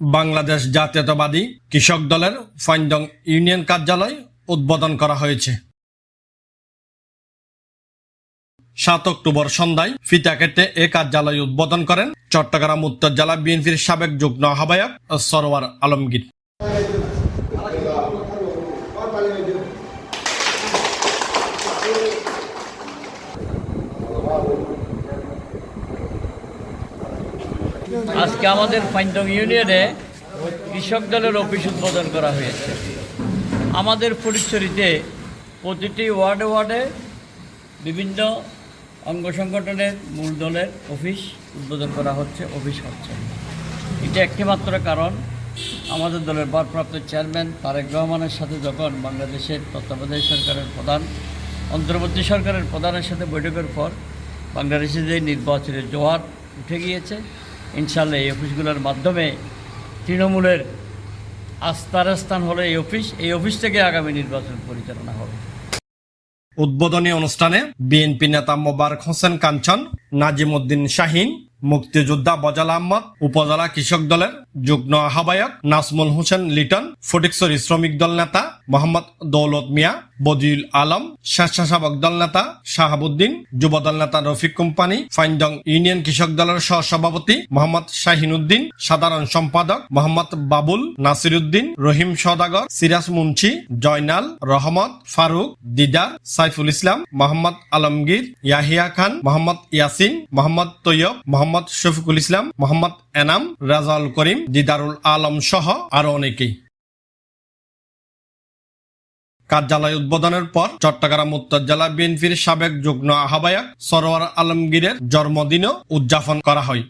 বাংলাদেশ জাতীয়তাবাদী কৃষক দলের ফাইন্দং ইউনিয়ন কার্যালয় উদ্বোধন করা হয়েছে। সাত অক্টোবর সন্ধ্যায় ফিতা কেটে এ কার্যালয় উদ্বোধন করেন চট্টগ্রাম উত্তর জেলা বিএনপির সাবেক যুগ্ম আহ্বায়ক সরোয়ার আলমগীর। আজকে আমাদের ফাইন্দং ইউনিয়নে কৃষক দলের অফিস উদ্বোধন করা হয়েছে। আমাদের পরিচরিতে প্রতিটি ওয়ার্ডে ওয়ার্ডে বিভিন্ন অঙ্গ সংগঠনের মূল দলের অফিস উদ্বোধন করা হচ্ছে, অফিস হচ্ছে। এটা একটিমাত্র কারণ, আমাদের দলের ভারপ্রাপ্ত চেয়ারম্যান তারেক রহমানের সাথে যখন বাংলাদেশের তত্ত্বাবধায়ক সরকারের প্রধান, অন্তর্বর্তী সরকারের প্রধানের সাথে বৈঠকের পর বাংলাদেশে যে নির্বাচনের জোয়ার উঠে গিয়েছে ইনশাল্লাহ এই অফিসগুলোর মাধ্যমে তৃণমূলের আস্থার স্থান হলো এই অফিস। এই অফিস থেকে আগামী নির্বাচন পরিচালনা হবে। উদ্বোধনী অনুষ্ঠানে বিএনপি নেতা মোবারক হোসেন কাঞ্চন, নাজিম উদ্দিন শাহিন, মুক্তিযোদ্ধা বজাল আহমদ, উপজেলা কৃষক দলের যুগ্ম আহ্বায়ক নাসমুল হোসেন লিটন, ফটিকছড়ি শ্রমিক দল নেতা মোহাম্মদ দৌলত মিয়া, বদিউল আলম, স্বেচ্ছাসেবক দল নেতা শাহাবুদ্দিন যুবদল নেতা রফিক কোম্পানি, ফাইনডং ইউনিয়ন কৃষক দলের সহসভাপতি মোহাম্মদ শাহিন উদ্দিন সাধারণ সম্পাদক মোহাম্মদ বাবুল নাসির উদ্দিন রহিম সদাগর, সিরাজ মুন্সি, জয়নাল রহমত, ফারুক, দিদার সাইফুল ইসলাম, মোহাম্মদ আলমগীর, ইয়াহিয়া খান, মোহাম্মদ ইয়াসিন, মোহাম্মদ তৈয়ব, মোহাম্মদ শফিকুল ইসলাম, মোহাম্মদ এনাম, রাজাউল করিম, দিদারুল আলম সহ আরও অনেকেই। কার্যালয় উদ্বোধনের পর চট্টগ্রাম উত্তর জেলা বিএনপির সাবেক যুগ্ম আহ্বায়ক সরোয়ার আলমগীরের জন্মদিনও উদযাপন করা হয়।